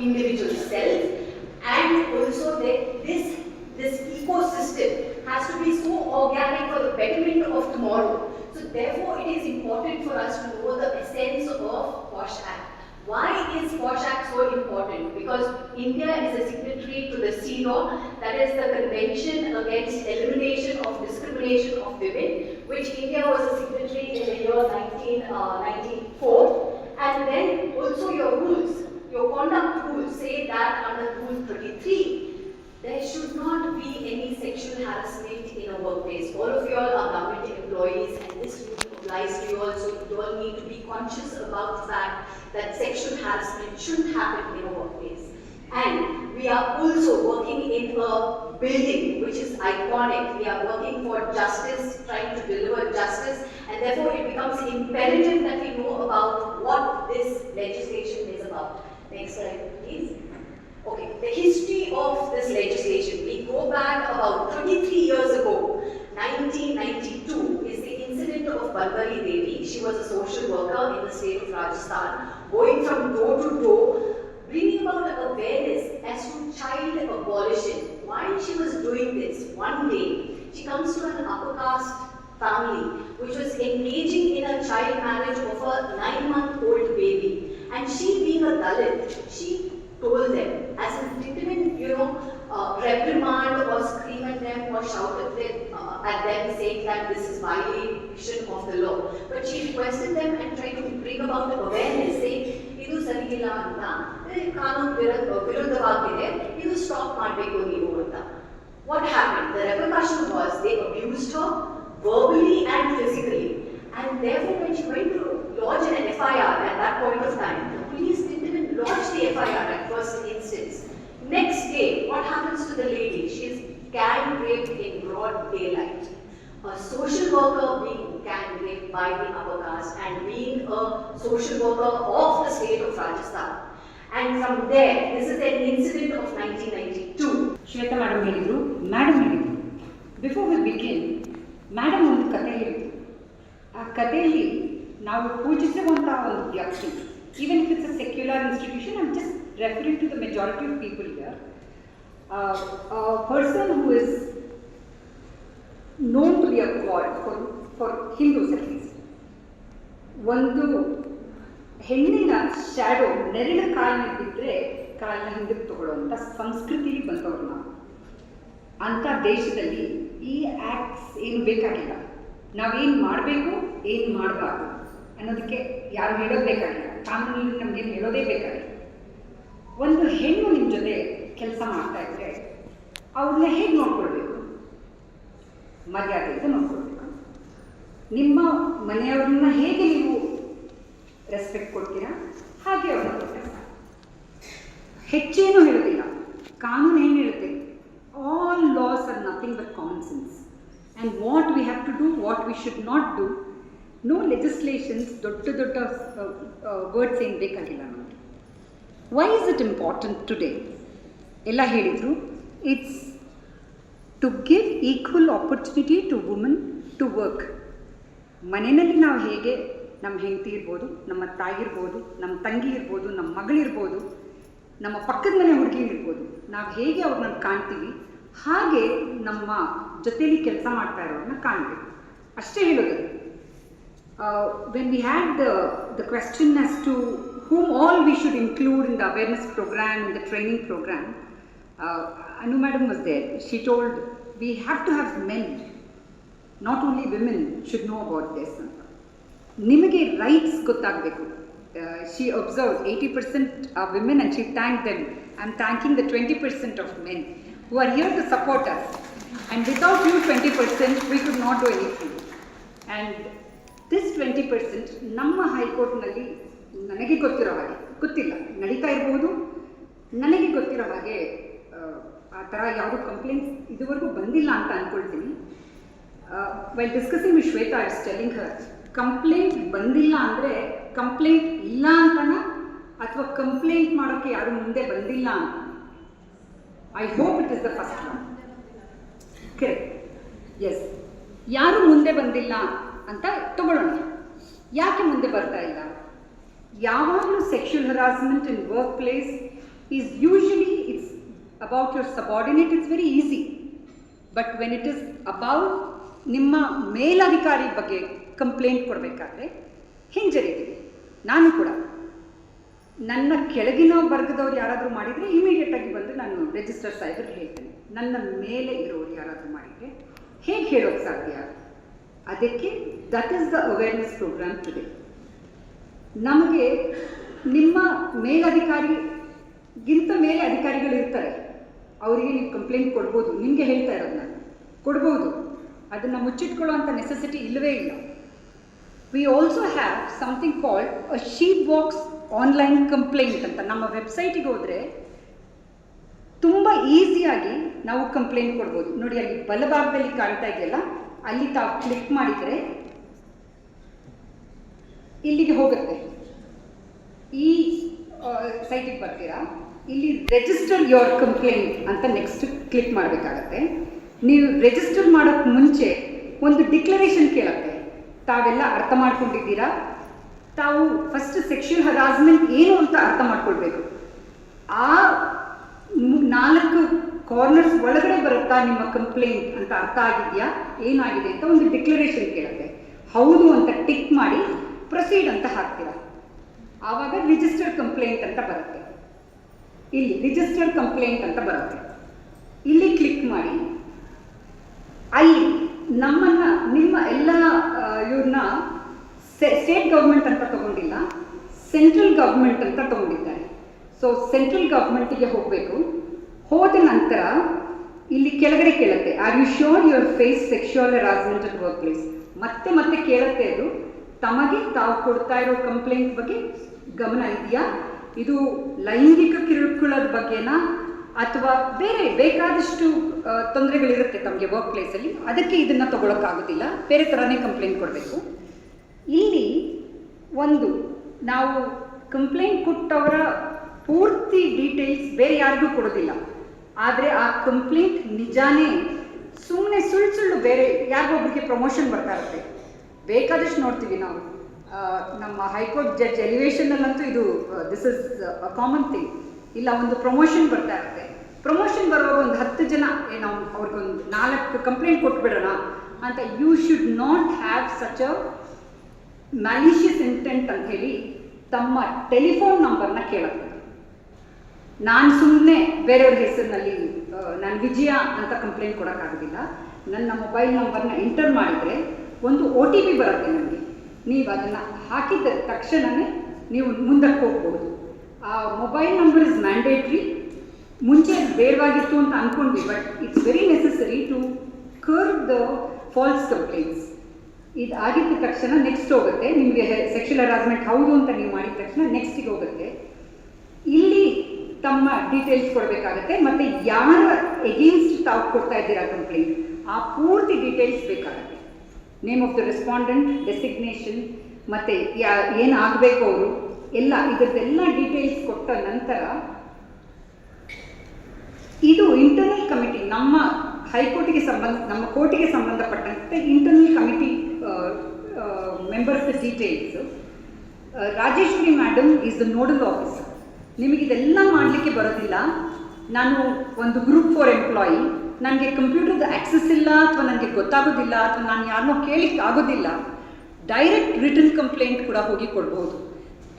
individual self? And also that this this ecosystem has to be so organic for the betterment of tomorrow. So therefore, it is important for us to know the essence of POSH Act. Why is POSH Act so important? Because India is a signatory to the CEDAW, that is the Convention Against Elimination of Discrimination of Women, which India was a signatory in the year 1994. Uh, and then also your rules, your conduct rules say that under Rule 33, there should not be any sexual harassment in a workplace. All of you all are government employees and this rule applies to you all, so you all need to be conscious about the fact that sexual harassment shouldn't happen in a workplace. And we are also working in a building which is iconic. We are working for justice, trying to deliver justice, and therefore it becomes imperative that we know about what this legislation is about. Next slide, please. Okay, the history of this legislation, we go back about 23 years ago, 1992 is the incident of Barbari Devi. She was a social worker in the state of Rajasthan, going from door to door, bringing about awareness as to child abolition. Why she was doing this? One day, she comes to an upper caste family which was engaging in a child marriage of a nine-month-old baby. And she being a Dalit, she told them as a determined, you know, uh, reprimand or scream at them or shout at them, uh, at them saying that this is violation of the law. But she requested them and tried to bring about awareness saying ಇದು ಸರಿಯಿಲ್ಲ ಅಂತ ಇದು ಕಾನೂನು ವಿರುದ್ಧ ವಿರುದ್ಧವಾಗಿದೆ ಇದು stop ಮಾಡಬೇಕು ನೀವು ಅಂತ What happened? The repercussion was they abused her verbally and physically. And therefore, when she went to lodge an FIR at that point of time, the police didn't even lodge the FIR at first instance. Next day, what happens to the lady? She is gang raped in broad daylight. A social worker being gang raped by the upper caste and being a social worker of the state of Rajasthan. And from there, this is an incident of 1992. Shweta madam ಹೇಳಿದರು madam ಹೇಳಿದರು before we begin madam ಒಂದು ಕತೆ ಹೇಳಿದರು ಆ ಕಥೆಯಲ್ಲಿ ನಾವು ಪೂಜಿಸುವಂತಹ ಒಂದು ವ್ಯಕ್ತಿ. Even if it's a secular institution I'm just referring to the majority of people year person who is known to be a for for Hindus at least ಒಂದು ಹೆಣ್ಣಿನ ಶ್ಯಾಡೋ ನೆರಳ ಕಾಲಿನ ಬಿದ್ದರೆ ಕಾಲಿನ ಹಿಂದಕ್ಕೆ ತಗೊಳ್ಳುವಂಥ ಸಂಸ್ಕೃತಿಲಿ ಬಂದವ್ರು ನಾವು. ಅಂಥ ದೇಶದಲ್ಲಿ ಈ ಆ್ಯಕ್ಟ್ಸ್ ಏನು ಬೇಕಾಗಿಲ್ಲ. ನಾವೇನು ಮಾಡಬೇಕು, ಏನು ಮಾಡಬಾರ್ದು ಅನ್ನೋದಕ್ಕೆ ಯಾರು ಹೇಳೋದು ಬೇಕಾಗಿಲ್ಲ. ಕಾನೂನಲ್ಲಿ ನಮಗೇನು ಹೇಳೋದೇ ಬೇಕಾಗಿಲ್ಲ. ಒಂದು ಹೆಣ್ಣು ನಿಮ್ಮ ಜೊತೆ ಕೆಲಸ ಮಾಡ್ತಾ ಇದ್ರೆ ಅವ್ರನ್ನ ಹೇಗೆ ನೋಡ್ಕೊಳ್ಬೇಕು? ಮರ್ಯಾದೆಯಿಂದ ನೋಡ್ಕೊಳ್ಬೇಕು. ನಿಮ್ಮ ಮನೆಯವ್ರನ್ನ ಹೇಗೆ ನೀವು ರೆಸ್ಪೆಕ್ಟ್ ಕೊಡ್ತೀರಾ? ಹಾಗೆ ಅವ್ರನ್ನ ಕೊಡ್ತಾರೆ. ಹೆಚ್ಚೇನು ಹೇಳೋದಿಲ್ಲ. ಕಾನೂನು ಏನು ಹೇಳುತ್ತೆ? All laws are nothing but common sense and what we have to do what we should not do no legislations ದೊಡ್ಡ ದೊಡ್ಡ ವರ್ಡ್ಸ್ ಏನು ಬೇಕಾಗಿಲ್ಲ ನಮಗೆ. Why is it important today ಎಲ್ಲ ಹೇಳಿದರು. It's to give equal opportunity to woman to work ಮನೆಯಲ್ಲಿ ನಾವು ಹೇಗೆ ನಮ್ಮ ಹೆಂಡತಿ ಇರ್ಬೋದು, ನಮ್ಮ ತಾಯಿ ಇರ್ಬೋದು, ನಮ್ಮ ತಂಗಿ ಇರ್ಬೋದು, ನಮ್ಮ ಮಗಳಿರ್ಬೋದು, ನಮ್ಮ ಪಕ್ಕದ ಮನೆ ಹುಡುಗಿ ಇರ್ಬೋದು, ನಾವು ಹೇಗೆ ಅವ್ರನ್ನ ಕಾಣ್ತೀವಿ ಹಾಗೆ ನಮ್ಮ ಜೊತೆಯಲ್ಲಿ ಕೆಲಸ ಮಾಡ್ತಾ ಇರೋರನ್ನ ಕಾಣಬೇಕು ಅಷ್ಟೇ ಹೇಳೋದು when we had the the question as to whom all we should include in the awareness program, in the training program, uh, Anu madam was there. She told we have to have men, not only women should know about this. ನಿಮಗೆ rights ಗೊತ್ತಾಗಬೇಕು she observe eighty percent women and she thank them I am thanking the twenty percent of men who are here to support us. And without twenty percent we could not do anything. And this twenty percent ನಮ್ಮ ಹೈಕೋರ್ಟ್ನಲ್ಲಿ ನನಗೆ ಗೊತ್ತಿರೋ ಹಾಗೆ ಗೊತ್ತಿಲ್ಲ. ನಡೀತಾ ಇರ್ಬೋದು. ನನಗೆ ಗೊತ್ತಿರೋ ಹಾಗೆ ಆ, ಆ ಥರ ಯಾವುದೂ ಕಂಪ್ಲೇಂಟ್ಸ್ ಇದುವರೆಗೂ ಬಂದಿಲ್ಲ ಅಂತ ಅಂದ್ಕೊಳ್ತೀನಿ while discussing we Shweta it's telling her complaint ಬಂದಿಲ್ಲ ಅಂದರೆ ಕಂಪ್ಲೇಂಟ್ ಇಲ್ಲ ಅಂತನ? ಅಥವಾ ಕಂಪ್ಲೇಂಟ್ ಮಾಡೋಕ್ಕೆ ಯಾರು ಮುಂದೆ ಬಂದಿಲ್ಲ ಅಂತ? I hope it is the first one correct yes ಯಾರು ಮುಂದೆ ಬಂದಿಲ್ಲ ಅಂತ ತಗೊಳ್ಳೋಣ. ಯಾಕೆ ಮುಂದೆ ಬರ್ತಾ ಇಲ್ಲ? ಯಾವಾಗಲೂ sexual harassment in work place is usually it's about your subordinate it's very easy but when it is about ನಿಮ್ಮ ಮೇಲಧಿಕಾರಿ ಬಗ್ಗೆ ಕಂಪ್ಲೇಂಟ್ ಕೊಡಬೇಕಾದ್ರೆ ಹಿಂಜರಿತೀವಿ ನಾನು ಕೂಡ ನನ್ನ ಕೆಳಗಿನ ವರ್ಗದವ್ರು ಯಾರಾದರೂ ಮಾಡಿದರೆ ಇಮಿಡಿಯೇಟಾಗಿ ಬಂದು ನಾನು ರಿಜಿಸ್ಟರ್ ಸಾಹೇಬ್ರಿಗೆ ಹೇಳ್ತೇನೆ. ನನ್ನ ಮೇಲೆ ಇರೋರು ಯಾರಾದರೂ ಮಾಡಿದರೆ ಹೇಗೆ ಹೇಳೋಕ್ಕೆ ಸಾಧ್ಯ? ಅದಕ್ಕೆ that is the awareness programme today ನಮಗೆ ನಿಮ್ಮ ಮೇಲಧಿಕಾರಿಗಿಂತ ಮೇಲೆ ಅಧಿಕಾರಿಗಳು ಇರ್ತಾರೆ. ಅವರಿಗೆ ನೀವು ಕಂಪ್ಲೇಂಟ್ ಕೊಡ್ಬೋದು. ನಿಮಗೆ ಹೇಳ್ತಾ ಇರೋದು ನಾನು ಕೊಡ್ಬೋದು. ಅದನ್ನು ಮುಚ್ಚಿಟ್ಕೊಳ್ಳುವಂಥ ನೆಸೆಸಿಟಿ ಇಲ್ಲವೇ ಇಲ್ಲ. We also have something called a sheet box online complaint ಅಂತ. ನಮ್ಮ ವೆಬ್ಸೈಟಿಗೆ ಹೋದರೆ ತುಂಬ ಈಸಿಯಾಗಿ ನಾವು ಕಂಪ್ಲೇಂಟ್ ಕೊಡ್ಬೋದು. ನೋಡಿ, ಅಲ್ಲಿ ಬಲಭಾಗದಲ್ಲಿ ಕಾಣ್ತಾ ಇದೆಯಲ್ಲ, ಅಲ್ಲಿ ತಾವು ಕ್ಲಿಕ್ ಮಾಡಿದರೆ ಇಲ್ಲಿಗೆ ಹೋಗುತ್ತೆ. ಈ ಸೈಟಿಗೆ ಬರ್ತೀರಾ? ಇಲ್ಲಿ ರಿಜಿಸ್ಟರ್ ಯೋರ್ ಕಂಪ್ಲೇಂಟ್ ಅಂತ ನೆಕ್ಸ್ಟ್ ಕ್ಲಿಕ್ ಮಾಡಬೇಕಾಗತ್ತೆ. ನೀವು ರಿಜಿಸ್ಟರ್ ಮಾಡೋಕ್ಕೆ ಮುಂಚೆ ಒಂದು ಡಿಕ್ಲರೇಷನ್ ಕೇಳುತ್ತೆ. ತಾವೆಲ್ಲ ಅರ್ಥ ಮಾಡ್ಕೊಂಡಿದ್ದೀರಾ? ತಾವು ಫಸ್ಟ್ ಸೆಕ್ಷುಯಲ್ ಹರಾಸ್ಮೆಂಟ್ ಏನು ಅಂತ ಅರ್ಥ ಮಾಡ್ಕೊಳ್ಬೇಕು. ಆ ನಾಲ್ಕು ಕಾರ್ನರ್ಸ್ ಒಳಗಡೆ ಬರುತ್ತಾ ನಿಮ್ಮ ಕಂಪ್ಲೇಂಟ್ ಅಂತ ಅರ್ಥ ಆಗಿದೆಯಾ? ಏನಾಗಿದೆ ಅಂತ ಒಂದು ಡಿಕ್ಲರೇಷನ್ ಕೇಳುತ್ತೆ. ಹೌದು ಅಂತ ಟಿಕ್ ಮಾಡಿ ಪ್ರೊಸೀಡ್ ಅಂತ ಹಾಕ್ತೀರಾ? ಆವಾಗ ರಿಜಿಸ್ಟರ್ಡ್ ಕಂಪ್ಲೇಂಟ್ ಅಂತ ಬರುತ್ತೆ. ಇಲ್ಲಿ ರಿಜಿಸ್ಟರ್ಡ್ ಕಂಪ್ಲೇಂಟ್ ಅಂತ ಬರುತ್ತೆ. ಇಲ್ಲಿ ಕ್ಲಿಕ್ ಮಾಡಿ. ಅಲ್ಲಿ ನಮ್ಮನ್ನ, ನಿಮ್ಮ ಎಲ್ಲ ಇವ್ರನ್ನ ಸ್ಟೇಟ್ ಗೌರ್ಮೆಂಟ್ ಅಂತ ತಗೊಂಡಿಲ್ಲ ಸೆಂಟ್ರಲ್ ಗೌರ್ಮೆಂಟ್ ಅಂತ ತಗೊಂಡಿದ್ದಾರೆ. ಸೊ ಸೆಂಟ್ರಲ್ ಗೌರ್ಮೆಂಟಿಗೆ ಹೋಗಬೇಕು. ಹೋದ ನಂತರ ಇಲ್ಲಿ ಕೆಳಗಡೆ ಕೇಳುತ್ತೆ are you sure your face sexual harassment at work place ಮತ್ತೆ ಮತ್ತೆ ಕೇಳುತ್ತೆ ಅದು, ತಮಗೆ ತಾವು ಕೊಡ್ತಾ ಇರೋ ಕಂಪ್ಲೇಂಟ್ ಬಗ್ಗೆ ಗಮನ ಇದೆಯಾ? ಇದು ಲೈಂಗಿಕ ಕಿರುಕುಳದ ಬಗ್ಗೆನಾ? ಅಥವಾ ಬೇರೆ ಬೇಕಾದಷ್ಟು ತೊಂದರೆಗಳಿರುತ್ತೆ ತಮಗೆ ವರ್ಕ್ ಪ್ಲೇಸಲ್ಲಿ ಅದಕ್ಕೆ ಇದನ್ನು ತಗೊಳಕ್ಕಾಗೋದಿಲ್ಲ. ಬೇರೆ ಥರನೇ ಕಂಪ್ಲೇಂಟ್ ಕೊಡಬೇಕು. ಇಲ್ಲಿ ಒಂದು, ನಾವು ಕಂಪ್ಲೇಂಟ್ ಕೊಟ್ಟವರ ಪೂರ್ತಿ ಡೀಟೇಲ್ಸ್ ಬೇರೆ ಯಾರಿಗೂ ಕೊಡೋದಿಲ್ಲ. ಆದರೆ ಆ ಕಂಪ್ಲೇಂಟ್ ನಿಜಾನೇ ಸುಮ್ಮನೆ ಸುಳ್ಳು ಸುಳ್ಳು ಬೇರೆ ಯಾರಿಗೊಬ್ಬರಿಗೆ ಪ್ರಮೋಷನ್ ಬರ್ತಾ ಇರುತ್ತೆ. ಬೇಕಾದಷ್ಟು ನೋಡ್ತೀವಿ ನಾವು. ನಮ್ಮ ಹೈಕೋರ್ಟ್ ಜಡ್ಜ್ ಎಲಿವೇಷನ್ನಲ್ಲಂತೂ ಇದು this is a common thing ಇಲ್ಲ ಒಂದು ಪ್ರಮೋಷನ್ ಬರ್ತಾ ಇರುತ್ತೆ. ಪ್ರಮೋಷನ್ ಬರುವಾಗ ಒಂದು ಹತ್ತು ಜನ ಏ, ನಾವು ಅವ್ರಿಗೊಂದು ನಾಲ್ಕು ಕಂಪ್ಲೇಂಟ್ ಕೊಟ್ಬಿಡೋಣ ಅಂತ you should not have such a malicious intent ಅಂತ ಹೇಳಿ ತಮ್ಮ ಟೆಲಿಫೋನ್ ನಂಬರ್ನ ಕೇಳುತ್ತೆ ನಾನು ಸುಮ್ಮನೆ ಬೇರೆಯವ್ರ ಹೆಸರಿನಲ್ಲಿ ನಾನು ವಿಜಯ ಅಂತ ಕಂಪ್ಲೇಂಟ್ ಕೊಡೋಕ್ಕಾಗೋದಿಲ್ಲ. ನನ್ನ ಮೊಬೈಲ್ ನಂಬರ್ನ ಎಂಟರ್ ಮಾಡಿದರೆ ಒಂದು ಒ ಟಿ ಪಿ ಬರುತ್ತೆ ನನಗೆ. ನೀವು ಅದನ್ನು ಹಾಕಿದ ತಕ್ಷಣವೇ ನೀವು ಮುಂದಕ್ಕೆ ಹೋಗ್ಬೋದು. ಆ ಮೊಬೈಲ್ ನಂಬರ್ ಇಸ್ ಮ್ಯಾಂಡೇಟ್ರಿ ಮುಂಚೆ ಬೇರ್ವಾಗಿತ್ತು ಬೇಡವಾಗಿತ್ತು ಅಂತ ಅಂದ್ಕೊಂಡ್ವಿ but it's very necessary to curb the false complaints ಇದು ಆಗಿದ್ದ ತಕ್ಷಣ ನೆಕ್ಸ್ಟ್ ಹೋಗುತ್ತೆ. ನಿಮಗೆ ಸೆಕ್ಷುಯಲ್ ಹರಾಸ್ಮೆಂಟ್ ಹೌದು ಅಂತ ನೀವು ಮಾಡಿದ ತಕ್ಷಣ ನೆಕ್ಸ್ಟಿಗೆ ಹೋಗುತ್ತೆ. ಇಲ್ಲಿ ತಮ್ಮ ಡೀಟೇಲ್ಸ್ ಕೊಡಬೇಕಾಗತ್ತೆ, ಮತ್ತು ಯಾರ ಎಗೇನ್ಸ್ಟ್ ತಾವು ಕೊಡ್ತಾ ಇದ್ದೀರಾ ಕಂಪ್ಲೇಂಟ್ ಆ ಪೂರ್ತಿ ಡೀಟೇಲ್ಸ್ ಬೇಕಾಗುತ್ತೆ. Name of the respondent designation ಮತ್ತು ಯಾ ಏನಾಗಬೇಕು ಅವರು? ಎಲ್ಲ ಇದರದ್ದೆಲ್ಲ ಡೀಟೇಲ್ಸ್ ಕೊಟ್ಟ ನಂತರ ಇದು ಇಂಟರ್ನಲ್ ಕಮಿಟಿ ನಮ್ಮ ಹೈಕೋರ್ಟಿಗೆ ಸಂಬಂಧ, ನಮ್ಮ ಕೋರ್ಟಿಗೆ ಸಂಬಂಧಪಟ್ಟಂತೆ internal committee members details Rajeshwari madam is the nodal officer ನಿಮಗೆ ಇದೆಲ್ಲ ಮಾಡಲಿಕ್ಕೆ ಬರೋದಿಲ್ಲ. ನಾನು ಒಂದು ಗ್ರೂಪ್ ಫಾರ್ ಎಂಪ್ಲಾಯಿ ನನಗೆ ಕಂಪ್ಯೂಟರ್ದು ಆಕ್ಸೆಸ್ ಇಲ್ಲ ಅಥವಾ ನನಗೆ ಗೊತ್ತಾಗೋದಿಲ್ಲ ಅಥವಾ ನಾನು ಯಾರನ್ನೋ ಕೇಳಿಕ್ಕೆ ಆಗೋದಿಲ್ಲ ಡೈರೆಕ್ಟ್ ರಿಟರ್ನ್ ಕಂಪ್ಲೇಂಟ್ ಕೂಡ ಹೋಗಿ ಕೊಡ್ಬೋದು.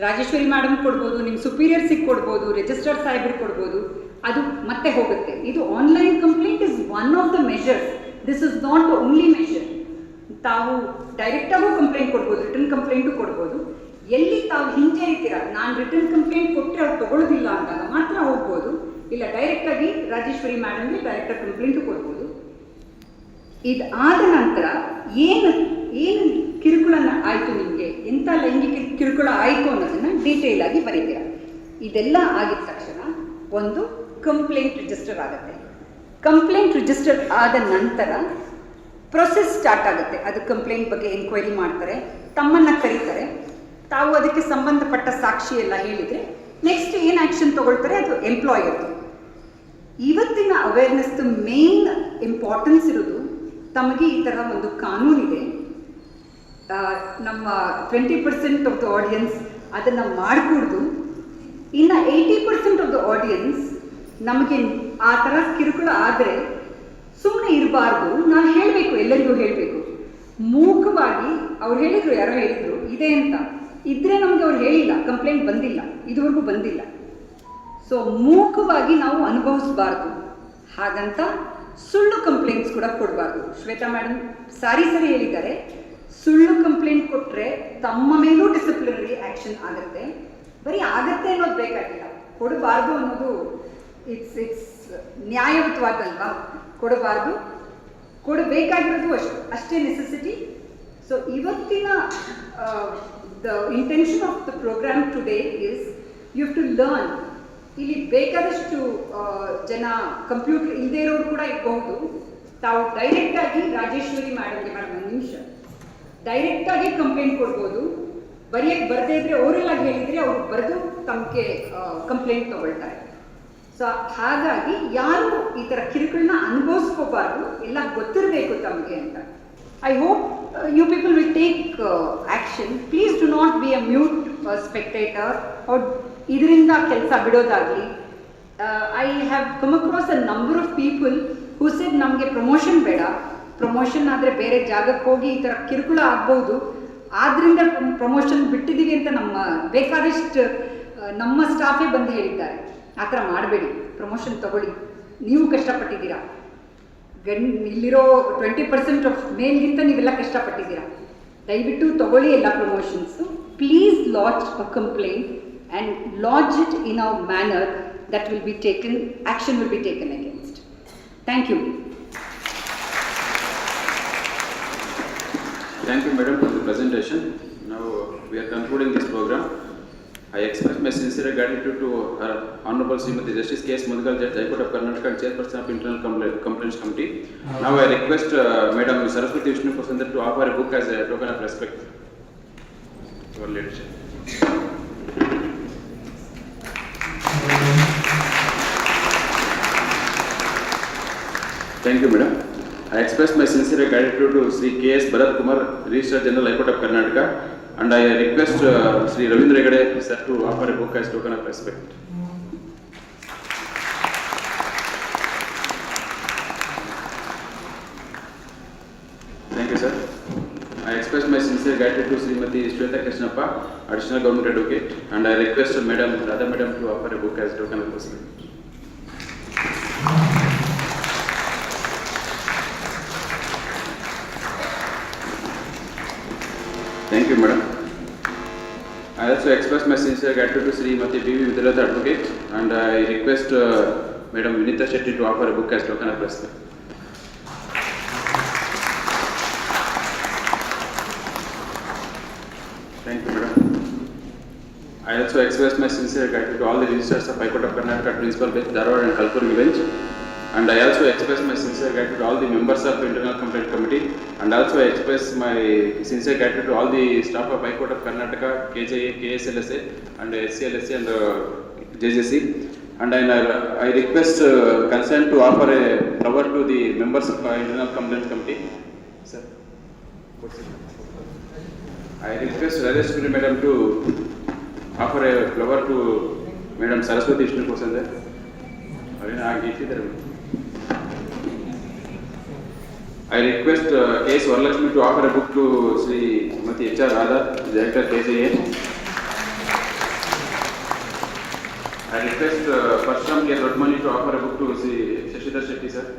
ರಾಜೇಶ್ವರಿ ಮೇಡಮ್ ಕೊಡ್ಬೋದು ನಿಮ್ಮ ಸುಪೀರಿಯರ್ಸಿಗೆ ಕೊಡ್ಬೋದು ರಿಜಿಸ್ಟರ್ ಸಾಹೇಬ್ರಿಗೆ ಕೊಡ್ಬೋದು, ಅದು ಮತ್ತೆ ಹೋಗುತ್ತೆ. ಇದು online complaint is one of the measures this is not the only measure ತಾವು ಡೈರೆಕ್ಟಾಗೂ ಕಂಪ್ಲೇಂಟ್ ಕೊಡ್ಬೋದು ರಿಟರ್ನ್ ಕಂಪ್ಲೇಂಟು ಕೊಡ್ಬೋದು. ಎಲ್ಲಿ ತಾವು ಹಿಂಜರಿತೀರ? ನಾನು ರಿಟರ್ನ್ ಕಂಪ್ಲೇಂಟ್ ಕೊಟ್ಟರೆ ಅವ್ರು ತಗೊಳ್ಳೋದಿಲ್ಲ ಅಂದಾಗ ಮಾತ್ರ ಹೋಗ್ಬೋದು. ಇಲ್ಲ ಡೈರೆಕ್ಟಾಗಿ ರಾಜೇಶ್ವರಿ ಮೇಡಮ್ಗೆ ಡೈರೆಕ್ಟಾಗಿ ಕಂಪ್ಲೇಂಟು ಕೊಡ್ಬೋದು. ಇದು ಆದ ನಂತರ ಏನು ಏನು ಕಿರುಕುಳನ ಆಯಿತು ನಿಮಗೆ? ಎಂಥ ಲೈಂಗಿಕ ಕಿರುಕುಳ ಆಯಿತು ಅನ್ನೋದನ್ನು ಡೀಟೇಲ್ ಆಗಿ ಬರೀತೀರ. ಇದೆಲ್ಲ ಆಗಿದ ತಕ್ಷಣ ಒಂದು ಕಂಪ್ಲೇಂಟ್ ರಿಜಿಸ್ಟರ್ ಆಗುತ್ತೆ. ಕಂಪ್ಲೇಂಟ್ ರಿಜಿಸ್ಟರ್ ಆದ ನಂತರ ಪ್ರೊಸೆಸ್ ಸ್ಟಾರ್ಟ್ ಆಗುತ್ತೆ. ಅದು ಕಂಪ್ಲೇಂಟ್ ಬಗ್ಗೆ ಎನ್ಕ್ವೈರಿ ಮಾಡ್ತಾರೆ, ತಮ್ಮನ್ನು ಕರೀತಾರೆ. ತಾವು ಅದಕ್ಕೆ ಸಂಬಂಧಪಟ್ಟ ಸಾಕ್ಷಿ ಎಲ್ಲ ಹೇಳಿದರೆ ನೆಕ್ಸ್ಟ್ ಏನು ಆ್ಯಕ್ಷನ್ ತಗೊಳ್ತಾರೆ? ಅದು ಎಂಪ್ಲಾಯರ್ದು ಇವತ್ತಿನ ಅವೇರ್ನೆಸ್ದು ಮೇನ್ ಇಂಪಾರ್ಟೆನ್ಸ್ ಇರೋದು ತಮಗೆ ಈ ಥರ ಒಂದು ಕಾನೂನಿದೆ. ನಮ್ಮ twenty percent of the audience ಅದನ್ನು ಮಾಡಿಕೊಡ್ದು. ಇನ್ನು eighty percent of the audience ನಮಗೆ ಆ ಥರ ಕಿರುಕುಳ ಆದರೆ ಸುಮ್ಮನೆ ಇರಬಾರ್ದು. ನಾನು ಹೇಳಬೇಕು, ಎಲ್ಲರಿಗೂ ಹೇಳಬೇಕು. ಮೂಕವಾಗಿ ಅವ್ರು ಹೇಳಿದರು, ಯಾರೋ ಹೇಳಿದರು, ಇದೆ ಅಂತ. ಇದ್ರೆ ನಮಗೆ ಅವ್ರು ಹೇಳಿಲ್ಲ ಕಂಪ್ಲೇಂಟ್ ಬಂದಿಲ್ಲ, ಇದುವರೆಗೂ ಬಂದಿಲ್ಲ. ಸೊ ಮೂಕವಾಗಿ ನಾವು ಅನುಭವಿಸಬಾರ್ದು. ಹಾಗಂತ ಸುಳ್ಳು ಕಂಪ್ಲೇಂಟ್ಸ್ ಕೂಡ ಕೊಡಬಾರ್ದು. ಶ್ವೇತಾ ಮೇಡಮ್ ಸಾರಿ ಸರಿ ಹೇಳಿದ್ದಾರೆ. ಸುಳ್ಳು ಕಂಪ್ಲೇಂಟ್ ಕೊಟ್ಟರೆ ತಮ್ಮ ಮೇಲೂ ಡಿಸಿಪ್ಲಿನರಿ ಆ್ಯಕ್ಷನ್ ಆಗುತ್ತೆ. ಬರೀ ಆಗತ್ತೆ ಅನ್ನೋದು ಬೇಕಾಗಿಲ್ಲ. ಕೊಡಬಾರ್ದು ಅನ್ನೋದು ಇಟ್ಸ್ ಇಟ್ಸ್ ನ್ಯಾಯಯುತವಾದಲ್ವಾ ಕೊಡಬಾರ್ದು. ಕೊಡಬೇಕಾಗಿರೋದು ಅಷ್ಟು, ಅಷ್ಟೇ ನೆಸೆಸಿಟಿ ಸೊ ಇವತ್ತಿನ the intention of the programme today is you to learn ಇಲ್ಲಿ ಬೇಕಾದಷ್ಟು ಜನ ಕಂಪ್ಯೂಟರ್ ಇಲ್ಲದೆ ಇರೋರು ಕೂಡ ಇರಬಹುದು. ತಾವು ಡೈರೆಕ್ಟಾಗಿ ರಾಜೇಶ್ವರಿ ಮಾಡೋಕ್ಕೆ ಮೇಡಮ್ ಒಂದು ನಿಮಿಷ. ಡೈರೆಕ್ಟಾಗಿ ಕಂಪ್ಲೇಂಟ್ ಕೊಡ್ಬೋದು. ಬರೆಯಕ್ಕೆ ಬರದೇ ಇದ್ರೆ ಅವರೆಲ್ಲ ಹೇಳಿದರೆ ಅವರು ಬರೆದು ತಮಗೆ ಕಂಪ್ಲೇಂಟ್ ತಗೊಳ್ತಾರೆ. ಸೊ ಹಾಗಾಗಿ ಯಾರು ಈ ಥರ ಕಿರುಕುಳನ್ನ ಅನುಭವಿಸ್ಕೋಬಾರ್ದು, ಎಲ್ಲ ಗೊತ್ತಿರಬೇಕು ತಮಗೆ ಅಂತ. I hope you people will take action please do not be a mute spectator out ಇದರಿಂದ ಕೆಲಸ ಬಿಡೋದಾಗಲಿ. I have come across a number of people who said ನಮಗೆ ಪ್ರಮೋಷನ್ ಬೇಡ. ಪ್ರಮೋಷನ್ ಆದರೆ ಬೇರೆ ಜಾಗಕ್ಕೆ ಹೋಗಿ ಈ ಥರ ಕಿರುಕುಳ ಆಗ್ಬೋದು. ಆದ್ದರಿಂದ ಪ್ರಮೋಷನ್ ಬಿಟ್ಟಿದ್ದೀವಿ ಅಂತ ನಮ್ಮ ಬೇಕಾದಷ್ಟು ನಮ್ಮ ಸ್ಟಾಫೇ ಬಂದು ಹೇಳಿದ್ದಾರೆ. ಆ ಥರ ಮಾಡಬೇಡಿ. ಪ್ರಮೋಷನ್ ತಗೊಳ್ಳಿ. ನೀವು ಕಷ್ಟಪಟ್ಟಿದ್ದೀರಾ. ಗಂಡ್ ಇಲ್ಲಿರೋ ಟ್ವೆಂಟಿ ಪರ್ಸೆಂಟ್ ಆಫ್ ಮೇಲ್ಗಿಂತ ನೀವೆಲ್ಲ ಕಷ್ಟಪಟ್ಟಿದ್ದೀರಾ. ದಯವಿಟ್ಟು ತಗೊಳ್ಳಿ ಎಲ್ಲ promotions please launch a complaint and launch it in a manner that will be taken action will be taken against thank you Thank you, madam, for the presentation. Now, we are concluding this program. I express my sincere gratitude to her Honorable Srimati Justice K. S. Mudgal, Judge, High Court of Karnataka, and Chairperson of Internal Compla- Complaints Committee. Now, I request uh, Madam Saraswati Vishnu Prasad to offer a book as a token of respect to our leadership. Thank you, madam. I express my sincere gratitude to Sri K. S. Bharat Kumar, Registrar General High Court of Karnataka, and I request uh, Sri Ravindra Hegde sir to offer a book as token of respect. Thank you, sir. I express my sincere gratitude to Srimati Shweta Krishnappa, Additional Government Advocate, and I request Madam Radha Madam to offer a book as token of respect. Thank you, madam. I also express my sincere gratitude to Srimati B. V. Vidyalatha Advocate, and I request uh, Madam Vinita Shetty to offer a book as token of respect. Thank you, madam. I also express my sincere gratitude to all the registrars of High Court of Karnataka, Principal Bench, Dharwad and Kalpurgi Bench. And I also express my sincere gratitude to all the members of Internal Complaint Committee. And also I express my sincere gratitude to all the staff of High Court of Karnataka, KJA, KSLSA, and SCLSA and uh, JJC. And I, I request uh, consent to offer a flower to the members of uh, Internal Complaint Committee. Sir. what's it? I request Rajeshwari Madam to offer a flower to Madam Saraswati Vishnu Prasad. ಅವರೇನು ಹಾಗೆ ಇಟ್ಟಿದ್ದಾರೆ I request KS Varalakshmi to offer a book to Shri Shrimati HR Radha director KCA I request first time KS Rodmani to offer a book to Shri Shashidhar Shetty sir